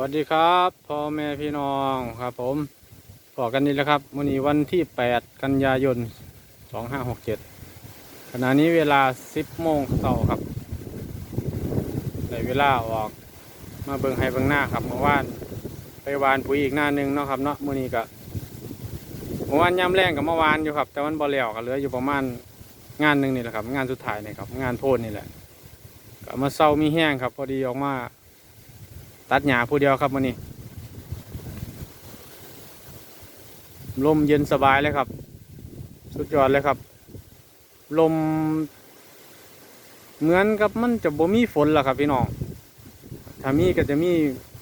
วัสดีครับพ่อแม่พี่น้องครับผมบอกกันนี้แล้วครับวันนี้วันที่ 8 กันยายน 2567 ขณะนี้เวลา 10โมงเช้าครับได้เวลาออกมาเบิ่งให้เบิ่งหน้าครับเมื่อวานไปวานปุ๋ยอีกหน้าหนึงเนาะครับเนาะมื้อนี้ก็เมื่อวานย่ำแรงกับเมื่อวานอยู่ครับ แต่มันบ่แล้วก็เหลืออยู่ประมาณงานหนึ่งนี่แหละครับ งานสุดท้ายนี่ครับ งานโพนนี่แหละก็มาเศร้ามีแห้งครับ พอดีออกมา ตัดหญ้าผู้เดียวครับวันนี้ลมเย็นสบายเลยครับ สุดยอดเลยครับ ลม เหมือนกับมันจะบ่มีฝนล่ะครับพี่น้องถ้ามีก็จะมี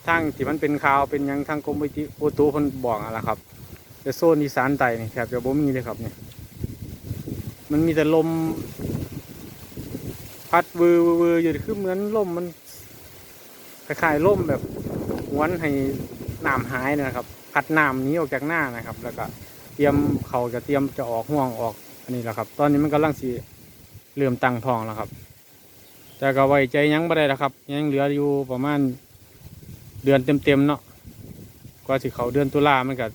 ทางที่มันเป็นข่าวเป็นยังทางกรมอุตุอุตุเพิ่นบอกอะล่ะครับแต่โซนอีสานใต้นี่แทบจะบ่มีเลยครับเนี่ยมันมีแต่ลม พัดวือวือวืออยู่คือเหมือนลมมัน คล้ายๆล่มแบบหวนให้น้ำหายนะครับพัดน้ำนี้ออกจากหน้านะครับ แล้วก็เตรียมเขาจะเตรียมจะออกห่วงออกอันนี้แหละครับ ตอนนี้มันกำลังสีเริ่อมตังทองแล้วครับ แต่ก็ไว้ใจยังไม่ได้แล้วครับ ยังเหลืออยู่ประมาณเดือนเต็มๆเนาะกว่าสิเขาเดือนตุลามันก็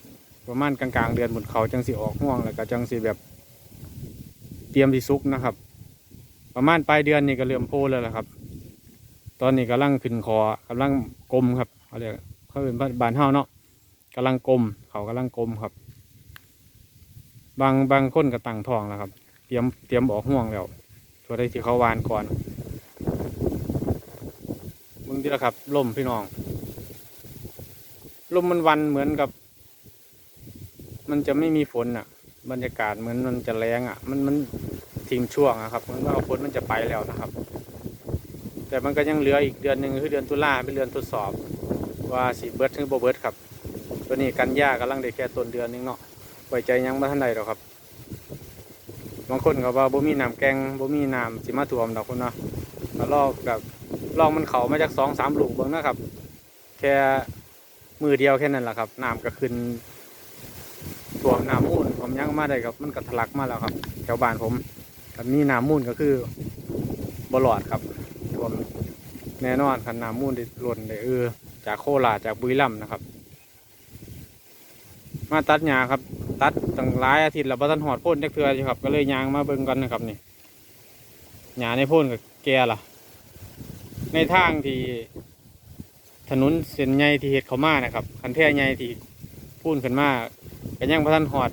ประมาณกลางๆ เดือนหมดเขาจังสีออกห่วงแล้วก็จังสีแบบ เตรียมที่ซุกนะครับ ประมาณปลายเดือนนี่ก็เริ่มโพแล้วละครับ ตอนนี้กำลังขึ้นคอกำลังกลมครับเขาเรียกเขาเป็นบานเฮาเนาะกำลังกลมเขากำลังกลมครับ บางบางคนก็ตั้งทองแล้วครับ เตรียมเตรียมออกห่วงแล้วตัวได้ที่เขาวานก่อนมึงที่ละครับลมพี่น้องลมมันวันเหมือนกับ มันจะไม่มีฝนอะ บรรยากาศเหมือนมันจะแรงอะ มันมันทิ้งช่วงอะครับ เหมือนว่าฝนมันจะไปแล้วนะครับ แต่มันก็ยังเหลืออีกเดือนหนึ่งคือเดือนตุลาเป็นเดือนทดสอบ ว่าสีเบิร์ดหรือโบเบิร์ดครับ ตัวนี้กันยากำลังได้แค่ต้นเดือนหนึงเนาะไว้ใจยังไม่ทันใดหรอกครับบางคนก็ว่าบ่มีน้ำแกงบ่มีน้ำสิมาท่วมดอกคุณเนาะแล้วลอกกับลองมันเขามาจากสองสามลูกเบิ่งนะครับ แค่มือเดียวแค่นั้นแหละครับน้ำก็ขึ้นท่วมน้ำมูลผมยังมาได้ครับ มันก็ทะลักมาแล้วครับ แถวบ้านผมกับมีน้ำมูลก็คือบลอดครับ ท่วมแน่นอนคันน้ำมูลได้หล่นได้เออจากโคราชจากบุรีรัมย์นะครับ มาตัดหญ้าครับ ตัดตั้งหลายอาทิตย์แล้วบ่ทันหอดพ่นจักเทื่ออยู่ครับ ก็เลยยางมาเบิ่งกันนะครับนี่หญ้าในพ่นกับแก่ล่ะ ในทางที่ถนนเส้นใหญ่ที่เฮ็ดเขามานะครับ คันแท่ใหญ่ที่พูนขึ้นมาก็ยังบ่ทันหอด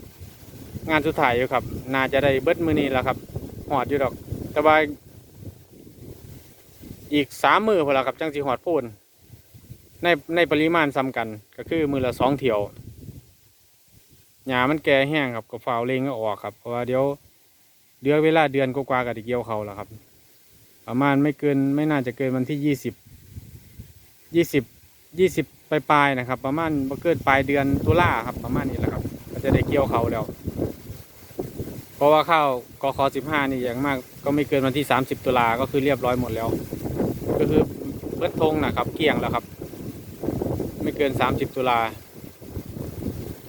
งานสุดท้ายอยู่ครับ น่าจะได้เบิดมื้อนี้แล้วครับหอดอยู่ดอก แต่ว่า อีกสามมือพอละครับจังสีหอดพูนในในปริมาณซ้ำกันก็คือมือละสองเที่ยวหญ้ามันแก่แห้งครับก็ฝาวเลงก็ออกครับเพราะว่าเดี๋ยวเดือนเวลาเดือนกว่าๆก็จะเกี่ยวเขาแล้วครับ ประมาณไม่เกินไม่น่าจะเกินวันที่ยี่สิบยี่สิบยี่สิบปลายๆนะครับ ประมาณบ่เกินปลายเดือนตุลาครับประมาณนี้แหละครับก็จะได้เกี่ยวเขาแล้ว เพราะว่าข้าวกคสิบห้านี่อย่างมาก ก็ไม่เกินวันที่สามสิบตุลาก็คือเรียบร้อยหมดแล้ว ก็คือเบิดธงนะครับเกลี้ยงแล้วครับ ไม่เกินสามสิบตุลา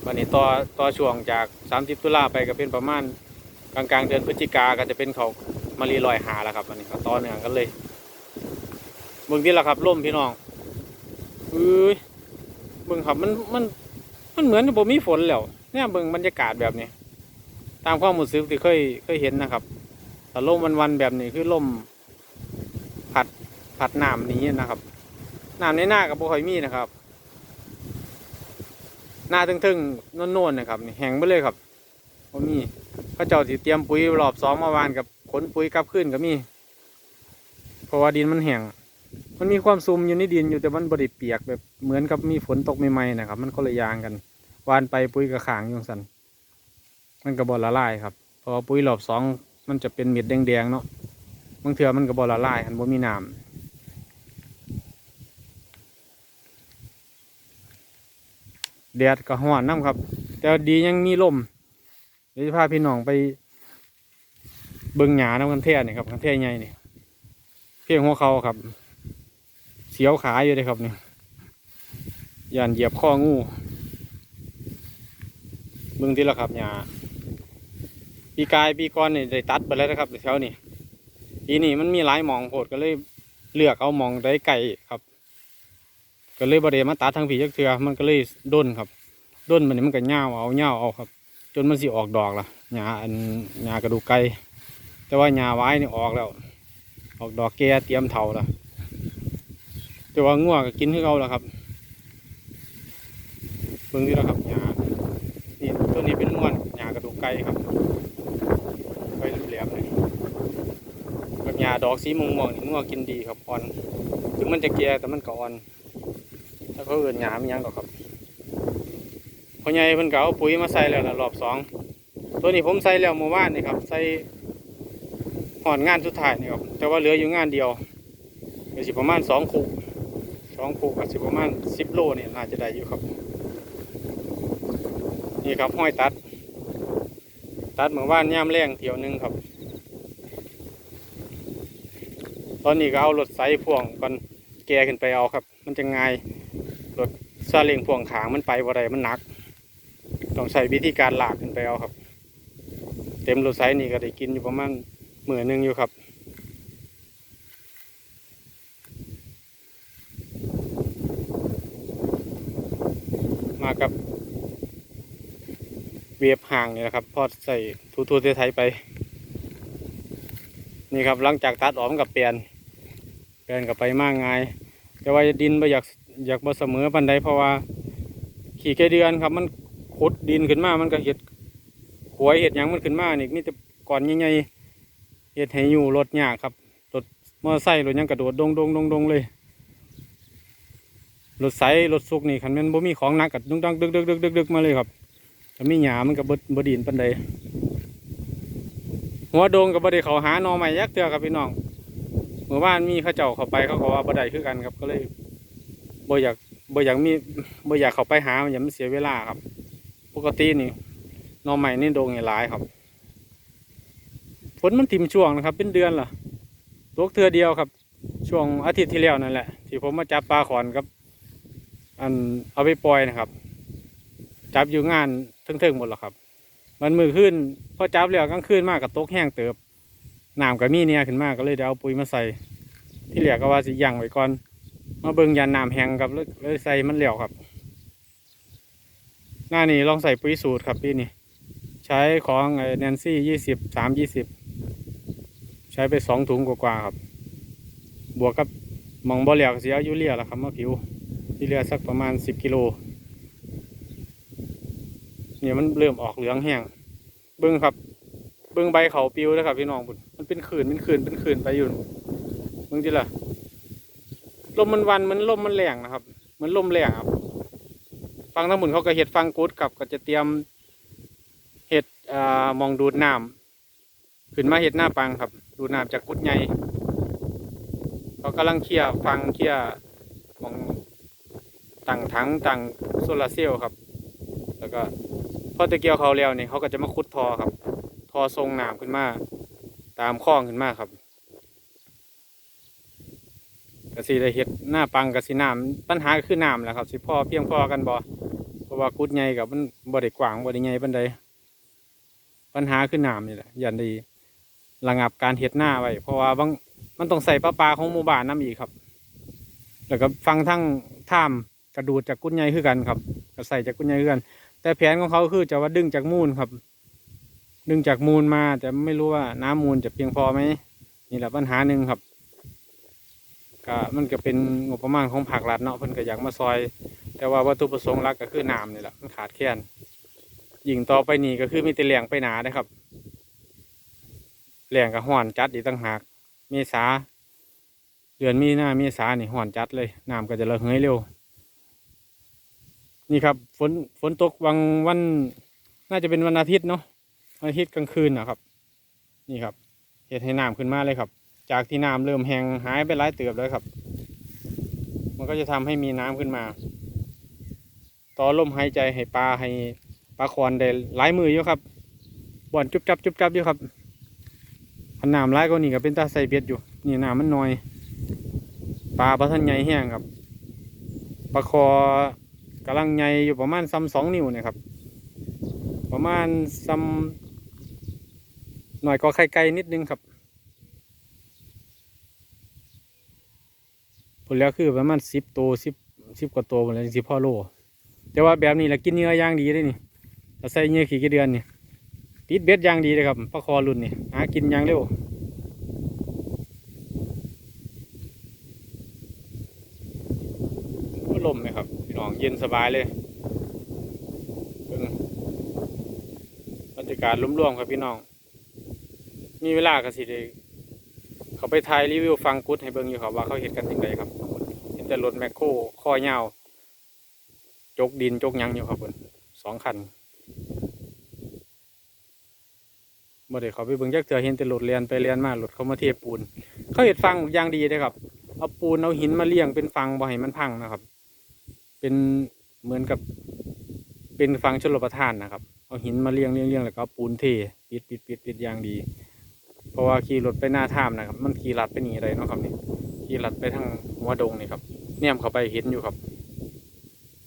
วันนี้ต่อต่อช่วงจากสามสิบตุลาไปก็เป็นประมาณกลางกลางๆเดือนพฤศจิกาก็จะเป็นเขามารีลอยหาแล้วครับวันนี้ก็ต่อเนื่องกันเลยเบิ่งที่ละครับล่มพี่น้องเอ้ยเบิ่งครับมันมันมันเหมือนบ่มีฝนแล้วเนี่ยเบิ่งบรรยากาศแบบนี้ตามความรู้สึกที่เคยเคยเห็นนะครับแต่ลมวันวันๆแบบนี้คือลม ผัดน้ำนี้นะครับน้ำในหน้ากับบ่ค่อยมีนะครับ หน้าทึ่งๆโน่นๆนะครับนี่แห้งไปเลยครับบ่มีเขาเจ้าสิเตรียมปุ๋ยรอบสองมื่อวานกับขนปุ๋ยกลับขึ้นก็มีเพราะว่าดินมันแห้งมันมีความซุ่มอยู่ในดินอยู่แต่มันบริเปียกแบบเหมือนกับมีฝนตกใหม่ๆนะครับ มันก็เลยยางกันวานไปปุ๋ยกระขางยงสันมันก็บอละลายครับเพราะปุ๋ยรอบสองมันจะเป็นเม็ดแดงๆเนาะบางเทื่อมันก็บอละลายคันบ่มีน้ำ แดดก็ห้อนน้ำครับ แต่ดียังมีลมเดี๋ยวจะพาพี่น้องไป เบิ่งหยาน้ำกันแท่นี่ครับกันแท่ใหญ่นี่เพียงหัวเขาครับ เสียวขาอยู่เลยครับนี่ย่านเหยียบข้องูเบิ่งที่ละครับหยาปีกายปีก่อนนี่ได้ตัดไปแล้วนะครับแถวนี้ปีนี้มันมีหลายหมองโพดก็เลยเลือกเอาหมองได้ไก่ครับ ก็เลยบริเดมาตัดทางผีจักเทือมันก็เลยด้นครับด้นมันนี่มันก็เงาเอาเงาเอาครับ จนมันสิออกดอกละหญ้าอันหญ้ากระดูกไก่แต่ว่าหญ้าไว้นี่ออกแล้ว ออกดอกแก่เตรียมเถาละแต่ว่าง่วงก็กินให้เขาล้วครับเบิ่งนี่แล้วครับหญ้านี่ตัวนี้เป็นม้วนหญ้ากระดูกไก่ครับไปเหลี่ยมเลยแบบหญ้าดอกสีม่วงๆนี่ง่วงกินดีครับอ่อน ถึงมันจะแก่แต่มันก็อ่อน เขาเอื่นหญ้ามยังดอกครับพ่อใหญ่เพิ่นก็เอาปุ๋ยมาใส่แล้วล่ะรอบสองตัวนี้ผมใส่แล้วเมื่อวานนี่ครับใส่หอนงานสุดท้ายนี่ครับแต่ว่าเหลืออยู่งานเดียวก็สิประมาณสองคูสองคูกับสิประมาณสิบโลเนี่ยน่าจะได้อยู่ครับ นี่ครับห้อยตัด ตัดเมื่อวานย่ามแรงเที่ยวหนึงครับ ตอนนี้ก็เอารถไซพ่วงกันแกขึ้นไปเอาครับ มันจะง่าย รถซาเล้งพ่วงขางมันไปบ่ได้มันหนัก ต้องใช้วิธีการลากขึ้นไปเอาครับ เต็มรถไซส์นี่ก็ได้กินอยู่ประมาณหมื่นหนึ่งอยู่ครับมากับเวียบห่างนี่แหละครับ พอใส่ทูทูไทยไป นี่ครับหลังจากตัดออกมันกับเปลี่ยนเปลี่ยนกับไปมากง่าย แต่ว่าดินไม่อยาก อยากบ่เสมอปันใดเพราะว่า ขี่แค่เดือนครับ มันขุดดินขึ้นมา มันก็เห็ดหวยเห็ดหยังมันขึ้นมานี่มีแต่ก่อนใหญ่ๆเห็ดให้อยู่รถยากครับรถมอเตอร์ไซค์รถยังกระโดดดงดงดงดงเลยรถไซรถสุกนี่คันมันบ่มีของหนักกัดดุงดังดึกดึกดึกดึกดึกมาเลยครับถ้ามีหยามันก็บดบดินปันใดหัวโดงกับบด้เขาหานอใหม่ยักเตือครับพี่น้องเมื่อวานมีข้าเจ้าเข้าไปเขาก็ว่าบ่ได้คือกันครับก็เลย บ่อยากบ่อยากมีบ่อยากเข้าไปหามันอย่ามันเสียเวลาครับ ปกตินี่นอใหม่นี่โดงหลายครับฝนมันถิ่มช่วงนะครับ เป็นเดือนล่ะตกเทือเดียวครับ ช่วงอาทิตย์ที่แล้วนั่นแหละ ที่ผมมาจับปลาขอนครับ อันเอาไปปล่อยนะครับ จับอยู่งานเทิงๆหมดแล้วครับ มันมือขึ้นพอจับแล้วกลางคืนมากกับตกแห้งเติบน้ำกับมีเนี่ยขึ้นมากก็เลยเดี๋ยวเอาปุ๋ยมาใส่ ที่เหลือก็ว่าสิย่างไว้ก่อน มาเบิ่งยานน้ำแห้งครับเลยเลยใส่มันเหลวครับ หน้านี้ลองใส่ปุ๋ยสูตรครับพี่นี่ใช้ของแนนซี่ยี่สิบสามยี่สิบใช้ไปสองถุงกว่าๆครับ บวกกับหมองบ่เหลวเสียยูเรียละครับมาผิวที่เหลือสักประมาณสิบกิโลเนี่ยมันเริ่มออกเหลืองแห้งเบิ้งครับ เบิ้งใบเขาปิวนะครับพี่น้องบุญมันเป็นขื่นเป็นขื่นเป็นขื่นไปอยู่เบิ้งทีละ ลมมันวันมันลมมันแรงนะครับมันลมแรงครับฟังทั้งหมดเขาก็เห็ดฟังกูดกับก็จะเตรียมเห็ดอ่ามองดูดน้ำขึ้นมาเห็ดหน้าปังครับ ดูดน้ำจากกุดใหญ่เขากำลังเคลียร์ฟังเคลียร์มองตั้งถังตั้งโซลาร์เซลล์ครับ แล้วก็พอตะเกียวเขาแล้วนี่เขาก็จะมาขุดทอครับ ทอทรงน้ำขึ้นมา ตามคลองขึ้นมาครับ กสิได้เห็ดหน้าปังกสิน้ำปัญหาก็คือน้ำแหละครับ สิพ่อเพียงพอกันบ่เพราะว่ากุดใหญ่กับมันบ่ได้กว้างบ่ได้ใหญ่ปานใดปัญหาคือน้ำนี่แหละยันดีระงับการเห็ดหน้าไว้เพราะว่าบางมันต้องใส่ปลาปลาของหมู่บ้านน้ำอีกครับ แล้วก็ฟังทั้งท่ามกระดูดจากกุดใหญ่คือกันครับก็ใส่จากกุดใหญ่คือกัน แต่แผนของเขาคือจะว่าดึงจากมูลครับ ดึงจากมูลมาแต่ไม่รู้ว่าน้ำมูลจะเพียงพอไหมนี่แหละปัญหาหนึ่งครับ ก็มันก็เป็นงบประมาณของภาครัฐเนาะเพิ่นก็อยากมาซอย แต่ว่าวัตถุประสงค์หลักก็คือน้ำนี่แหละมันขาดแคลนยิงต่อไปนี่ก็คือมีแต่แหล่งไปหนาเด้ครับแหล่งกับห่อนจัดอีกต่างหากเมษาเดือนมีหน้าเมษานี่ห่อนจัดเลยน้ำก็จะระเหยเร็ว นี่ครับฝนฝนตกวันวัน น่าจะเป็นวันอาทิตย์เนาะวันอาทิตย์กลางคืนนะครับ นี่ครับเห็ดให้น้ำขึ้นมาเลยครับ จากที่น้ำเริ่มแห้งหายไปหลายเติบแล้วครับ มันก็จะทำให้มีน้ำขึ้นมา ต่อลมหายใจให้ปลาให้ปลาคอนได้หลายมืออยู่ครับบ่อนจุบจับจุบจับอยู่ครับขันน้ำร้ายก็นี่ก็เป็นตาใส่เบ็ดอยู่ นี่น้ำมันน้อย ปลาปลาทันใหญ่แห้งครับปลาคอกำลังใหญ่อยู่ประมาณซ้ำสองนิ้วเนี่ยครับ ประมาณซ้ำหน่อยก็ไข่ไก่นิดนึงครับ ผลแล้วคือประมาณสิบตัวสิบสิบกว่าตัวหมดเลยสิบพ่อโล แต่ว่าแบบนี้แหละกินเนื้อย่างดีเลยนี่ถ้าใส่เนื้อขี้กระเดือนนี่ติดเบ็ดอย่างดีเลยครับปลาคอรุ่นนี่หากินอย่างเร็วก็ลมไหมครับพี่น้องเย็นสบายเลยเบิ่งบรรยากาศร่วมๆครับพี่น้อง มีเวลาก็สิได้เขาไปถ่ายรีวิวฟังกุดให้เบิ่งอยู่ครับว่าเขาเห็นกันยังไงครับ แต่รถแมคโครข้อยาวจกดินจกยังอยู่ครับเพิ่อนสองคันบ่ได้เขาไปเบิ่งจักเทื่อเห็นแต่รถเลียนไปเลียนมารถเขามาเทปูน เขาเห็ดฟังอย่างดีเลยครับ เอาปูนเอาหินมาเลี้ยงเป็นฟังบ่ให้มันพังนะครับ เป็นเหมือนกับเป็นฟังชลประทานนะครับ เอาหินมาเลี้ยงเลี้ยงเลี้ยงแล้วก็ปูนเทปิดปิดปิดปิดอย่างดี เพราะว่าขี่รถไปหน้าถ้ำนะครับ มันขี่ลัดไปหนีอะไรเนาะครับนี่ขี่ลัดไปทางหัวดงนี่ครับ เนี่ยเข้าไปเห็นอยู่ครับ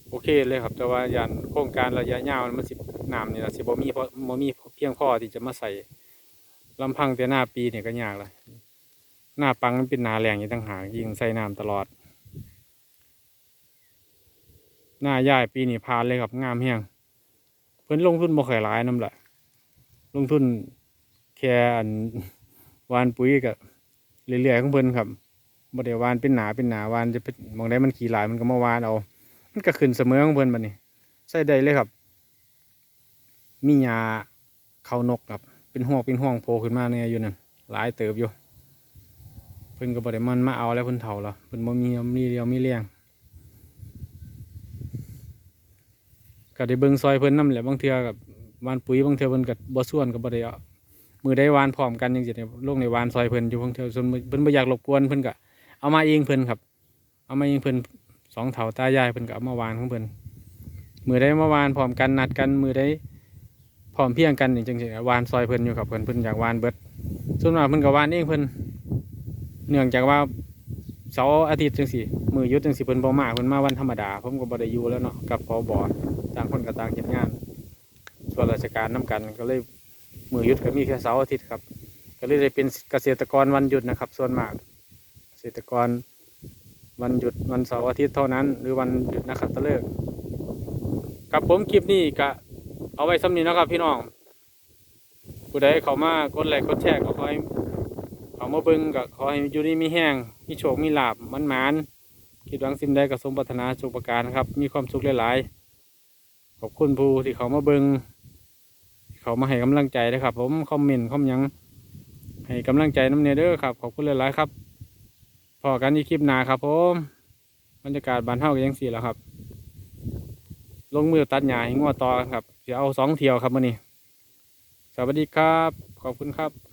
โอเคเลยครับ แต่ว่ายานโครงการระยะยาวมันสิบน้ำนี่ละสิบ่มีเพราะบ่มีเพียงพอที่จะมาใส่ลำพังแต่หน้าปีเนี่ยก็ยากละหน้าปังมันเป็นนาแรงอยู่ต่างหากยิงใส่น้ำตลอด หน้าย่ายปีนี้พานเลยครับงามแห้งเพิ่นลงทุนบ่ค่อยหลายน้ำละลงทุนแค่อันวานปุ๋ยกับเรื่อยๆของเพิ่นครับ บ่ได้วานเป็นหนาเป็นหนาวานจะเป็นมองได้มันขี้หลายมันก็มาวานเอา มันก็ขึ้นเสมอของเพิ่นบัดนี้ใส่ได้เลยครับ มีหญ้าเขานกครับเป็นห่วงเป็นห่วงโผล่ขึ้นมาเนี่ยอยู่นั่นหลายเติบอยู่เพิ่นก็บ่ได้มันมาเอาแล้วเพิ่นเฒ่าแล้วเพิ่นบ่มีมีเดียวมีเลี้ยงก็ได้เบิ่งซอยเพิ่นนำแหละบางเทื่อกับวานปุ๋ยบางเทื่อเพิ่นก็บ่ส่วนก็บ่ได้เอามือได้วานพร้อมกันจังซี่เนี่ยลงในวานซอยเพิ่นอยู่บางเทื่อส่วนเพิ่นบ่อยากรบกวนเพิ่นก็ เอามาเองเพิ่นครับ เอามาเองเพิ่นสองเถาตายายเพิ่นก็เอามาวานของเพิ่นมือได้มาวานพร้อมกันนัดกันมือได้พร้อมเพียงกันนี่จังซี่วานซอยเพิ่นอยู่กับเพิ่นเพิ่นอยากวานเบิดส่วนมากเพิ่นก็วานเองเพิ่นเนื่องจากว่าเสาร์อาทิตย์จังซี่มือหยุดจังซี่เพิ่นบ่มาเพิ่นมาวันธรรมดาผมก็บ่ได้อยู่แล้วเนาะกับพบต่างคนก็ต่างเฮ็ดงานส่วนราชการนํกันก็เลยมือหยุดก็มีแค่เสาร์อาทิตย์ครับ ก็เลยได้เป็นเกษตรกรวันหยุดนะครับ ส่วนมาก ษตรกร วันหยุดวันเสาร์อาทิตย์เท่านั้น หรือวันหยุดนักขัตฤกษ์กับผมคลิปนี้ก็เอาไว้สำนี้นะครับพี่น้องผู้ใดเขามากดไลค์กดแชร์ก็ขอให้เขามาเบิ่งก็ขอให้อยู่ดีมีแห้งมีโชคมีลาบมันหมานคิดหวังสิ่งใดก็สมปรารถนาสุขประการนะครับ มีความสุขหลายๆขอบคุณผู้ที่เขามาเบิ่งที่เขามาให้กำลังใจนะครับ ผมคอมเมนต์คอมยังให้กำลังใจน้ำเนเด้อครับขอบคุณหลายๆครับ พอกันที่คลิปหน้าครับผมบรรยากาศบ้านเฮาก็ยังสี่แล้วครับ ลงมือตัดหญ้าให้งัวต่อครับจะเอาสองเที่ยวครับมื่อนี้สวัสดีครับ ขอบคุณครับ